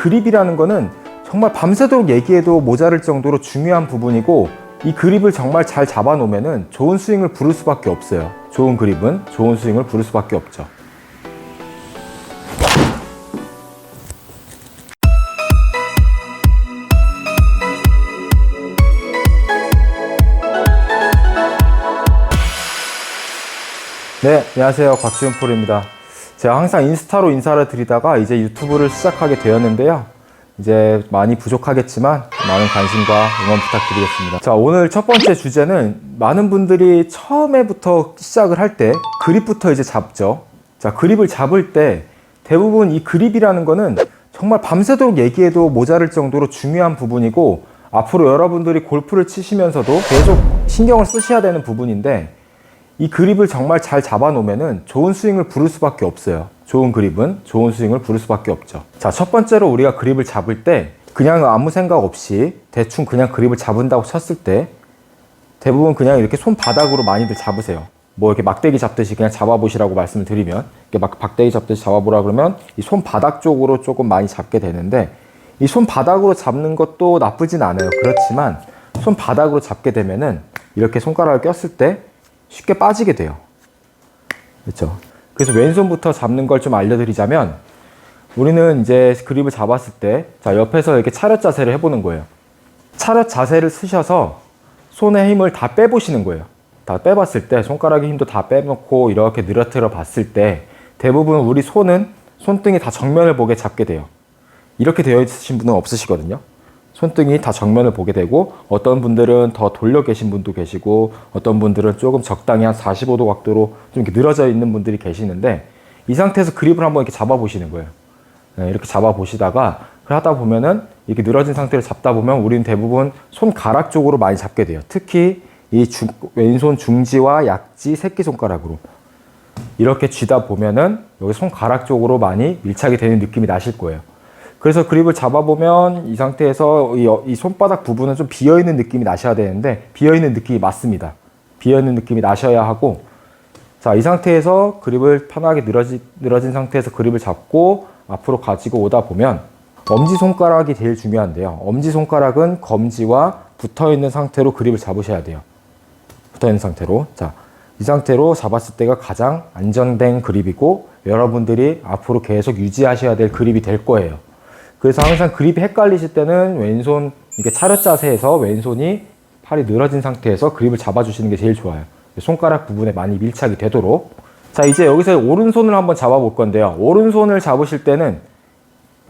그립이라는 거는 정말 밤새도록 얘기해도 모자랄 정도로 중요한 부분이고 이 그립을 정말 잘 잡아 놓으면 좋은 스윙을 부를 수밖에 없어요. 좋은 그립은 좋은 스윙을 부를 수밖에 없죠. 네, 안녕하세요. 곽지훈 프로입니다. 제가 항상 인스타로 인사를 드리다가 이제 유튜브를 시작하게 되었는데요. 이제 많이 부족하겠지만 많은 관심과 응원 부탁드리겠습니다. 자, 오늘 첫 번째 주제는 많은 분들이 처음에부터 시작을 할 때 그립부터 이제 잡죠. 자, 그립을 잡을 때 대부분 이 그립이라는 거는 정말 밤새도록 얘기해도 모자랄 정도로 중요한 부분이고 앞으로 여러분들이 골프를 치시면서도 계속 신경을 쓰셔야 되는 부분인데 이 그립을 정말 잘 잡아놓으면 좋은 스윙을 부를 수밖에 없어요. 좋은 그립은 좋은 스윙을 부를 수밖에 없죠. 자, 첫 번째로 우리가 그립을 잡을 때 그냥 아무 생각 없이 대충 그냥 그립을 잡은다고 쳤을 때 대부분 그냥 이렇게 손바닥으로 많이들 잡으세요. 뭐 이렇게 막대기 잡듯이 그냥 잡아보시라고 말씀을 드리면 이렇게 막 박대기 잡듯이 잡아보라 그러면 이 손바닥 쪽으로 조금 많이 잡게 되는데 이 손바닥으로 잡는 것도 나쁘진 않아요. 그렇지만 손바닥으로 잡게 되면은 이렇게 손가락을 꼈을 때 쉽게 빠지게 돼요. 그렇죠. 그래서 왼손부터 잡는 걸 좀 알려드리자면 우리는 이제 그립을 잡았을 때 자, 옆에서 이렇게 차렷 자세를 해보는 거예요. 차렷 자세를 쓰셔서 손의 힘을 다 빼보시는 거예요. 다 빼봤을 때 손가락의 힘도 다 빼놓고 이렇게 늘어뜨려 봤을 때 대부분 우리 손은 손등이 다 정면을 보게 잡게 돼요. 이렇게 되어 있으신 분은 없으시거든요. 손등이 다 정면을 보게 되고 어떤 분들은 더 돌려 계신 분도 계시고 어떤 분들은 조금 적당히 한 45도 각도로 좀 이렇게 늘어져 있는 분들이 계시는데 이 상태에서 그립을 한번 이렇게 잡아 보시는 거예요. 네, 이렇게 잡아 보시다가 하다 보면은 이렇게 늘어진 상태로 잡다 보면 우리는 대부분 손가락 쪽으로 많이 잡게 돼요. 특히 이 중- 왼손 중지와 약지 새끼 손가락으로 이렇게 쥐다 보면은 여기 손가락 쪽으로 많이 밀착이 되는 느낌이 나실 거예요. 그래서 그립을 잡아보면 이 상태에서 이, 어- 이 손바닥 부분은 좀 비어있는 느낌이 나셔야 되는데 비어있는 느낌이 맞습니다. 비어있는 느낌이 나셔야 하고 자, 이 상태에서 그립을 편하게 늘어지, 늘어진 상태에서 그립을 잡고 앞으로 가지고 오다 보면 엄지손가락이 제일 중요한데요. 엄지손가락은 검지와 붙어 있는 상태로 그립을 잡으셔야 돼요. 붙어 있는 상태로. 자, 이 상태로 잡았을 때가 가장 안정된 그립이고 여러분들이 앞으로 계속 유지하셔야 될 그립이 될 거예요. 그래서 항상 그립이 헷갈리실 때는 왼손 이게 차렷 자세에서 왼손이 팔이 늘어진 상태에서 그립을 잡아주시는 게 제일 좋아요. 손가락 부분에 많이 밀착이 되도록. 자, 이제 여기서 오른손을 한번 잡아볼 건데요. 오른손을 잡으실 때는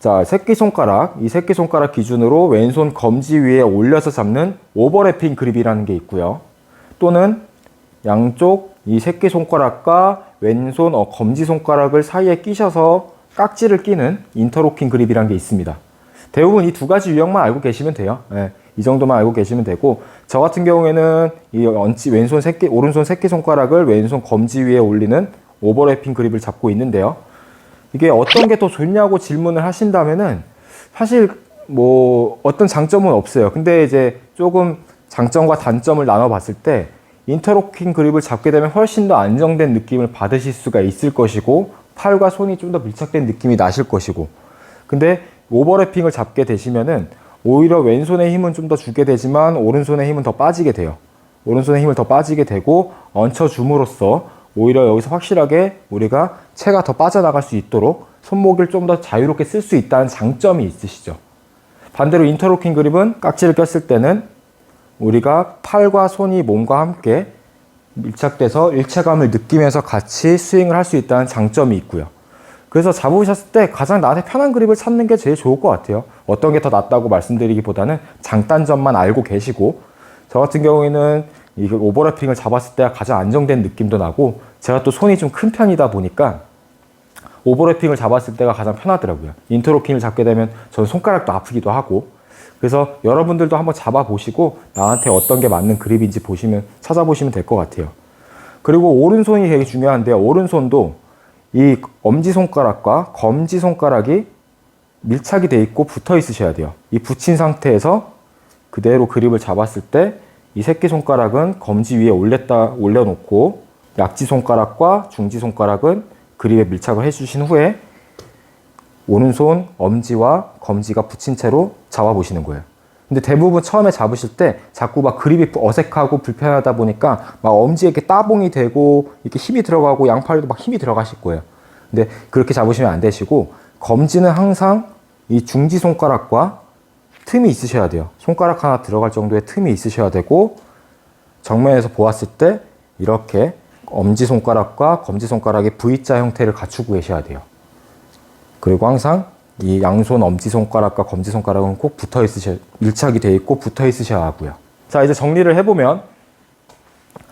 자, 새끼손가락, 이 새끼손가락 기준으로 왼손 검지 위에 올려서 잡는 오버래핑 그립이라는 게 있고요. 또는 양쪽 이 새끼손가락과 왼손 어, 검지손가락을 사이에 끼셔서 깍지를 끼는 인터로킹 그립이라는 게 있습니다. 대부분 이 두 가지 유형만 알고 계시면 돼요. 예, 이 정도만 알고 계시면 되고 저 같은 경우에는 이 얹지 왼손 새끼 오른손 새끼 손가락을 왼손 검지 위에 올리는 오버래핑 그립을 잡고 있는데요. 이게 어떤 게 더 좋냐고 질문을 하신다면은 사실 뭐 어떤 장점은 없어요. 근데 이제 조금 장점과 단점을 나눠 봤을 때 인터로킹 그립을 잡게 되면 훨씬 더 안정된 느낌을 받으실 수가 있을 것이고 팔과 손이 좀 더 밀착된 느낌이 나실 것이고 근데 오버래핑을 잡게 되시면은 오히려 왼손의 힘은 좀 더 주게 되지만 오른손의 힘은 더 빠지게 돼요. 오른손의 힘을 더 빠지게 되고 얹혀줌으로써 오히려 여기서 확실하게 우리가 체가 더 빠져나갈 수 있도록 손목을 좀 더 자유롭게 쓸 수 있다는 장점이 있으시죠. 반대로 인터로킹 그립은 깍지를 꼈을 때는 우리가 팔과 손이 몸과 함께 밀착돼서 일체감을 느끼면서 같이 스윙을 할 수 있다는 장점이 있고요. 그래서 잡으셨을 때 가장 나한테 편한 그립을 찾는 게 제일 좋을 것 같아요. 어떤 게 더 낫다고 말씀드리기보다는 장단점만 알고 계시고 저 같은 경우에는 이걸 오버래핑을 잡았을 때가 가장 안정된 느낌도 나고 제가 또 손이 좀 큰 편이다 보니까 오버래핑을 잡았을 때가 가장 편하더라고요. 인터로킹을 잡게 되면 저는 손가락도 아프기도 하고 그래서 여러분들도 한번 잡아보시고 나한테 어떤 게 맞는 그립인지 보시면 찾아보시면 될 것 같아요. 그리고 오른손이 되게 중요한데요. 오른손도 이 엄지손가락과 검지손가락이 밀착이 돼 있고 붙어 있으셔야 돼요. 이 붙인 상태에서 그대로 그립을 잡았을 때 이 새끼손가락은 검지 위에 올렸다, 올려놓고 약지손가락과 중지손가락은 그립에 밀착을 해주신 후에 오른손 엄지와 검지가 붙인 채로 잡아보시는 거예요. 근데 대부분 처음에 잡으실 때 자꾸 막 그립이 어색하고 불편하다 보니까 막 엄지에 이렇게 따봉이 되고 이렇게 힘이 들어가고 양팔도 막 힘이 들어가실 거예요. 근데 그렇게 잡으시면 안 되시고 검지는 항상 이 중지 손가락과 틈이 있으셔야 돼요. 손가락 하나 들어갈 정도의 틈이 있으셔야 되고 정면에서 보았을 때 이렇게 엄지 손가락과 검지 손가락의 V자 형태를 갖추고 계셔야 돼요. 그리고 항상 이 양손 엄지 손가락과 검지 손가락은 꼭 붙어 있으셔 밀착이 돼 있고 붙어 있으셔야 하고요. 자 이제 정리를 해보면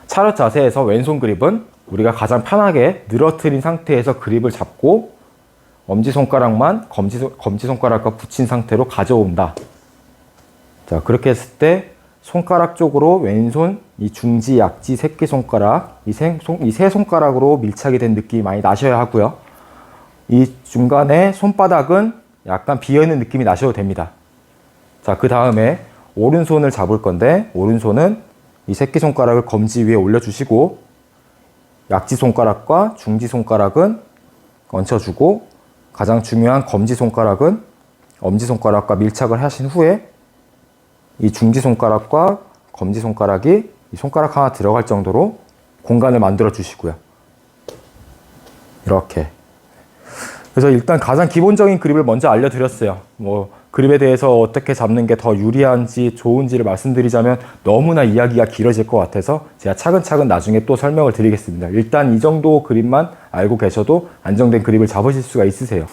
차렷 자세에서 왼손 그립은 우리가 가장 편하게 늘어뜨린 상태에서 그립을 잡고 엄지 손가락만 검지 검지 손가락과 붙인 상태로 가져온다. 자 그렇게 했을 때 손가락 쪽으로 왼손 이 중지, 약지, 새끼 손가락 이 세 손가락으로 밀착이 된 느낌이 많이 나셔야 하고요. 이 중간에 손바닥은 약간 비어있는 느낌이 나셔도 됩니다. 자, 그 다음에 오른손을 잡을 건데, 오른손은 이 새끼손가락을 검지 위에 올려주시고, 약지손가락과 중지손가락은 얹혀주고, 가장 중요한 검지손가락은 엄지손가락과 밀착을 하신 후에, 이 중지손가락과 검지손가락이 이 손가락 하나 들어갈 정도로 공간을 만들어 주시고요. 이렇게. 그래서 일단 가장 기본적인 그립을 먼저 알려드렸어요. 뭐 그립에 대해서 어떻게 잡는 게 더 유리한지 좋은지를 말씀드리자면 너무나 이야기가 길어질 것 같아서 제가 차근차근 나중에 또 설명을 드리겠습니다. 일단 이 정도 그립만 알고 계셔도 안정된 그립을 잡으실 수가 있으세요.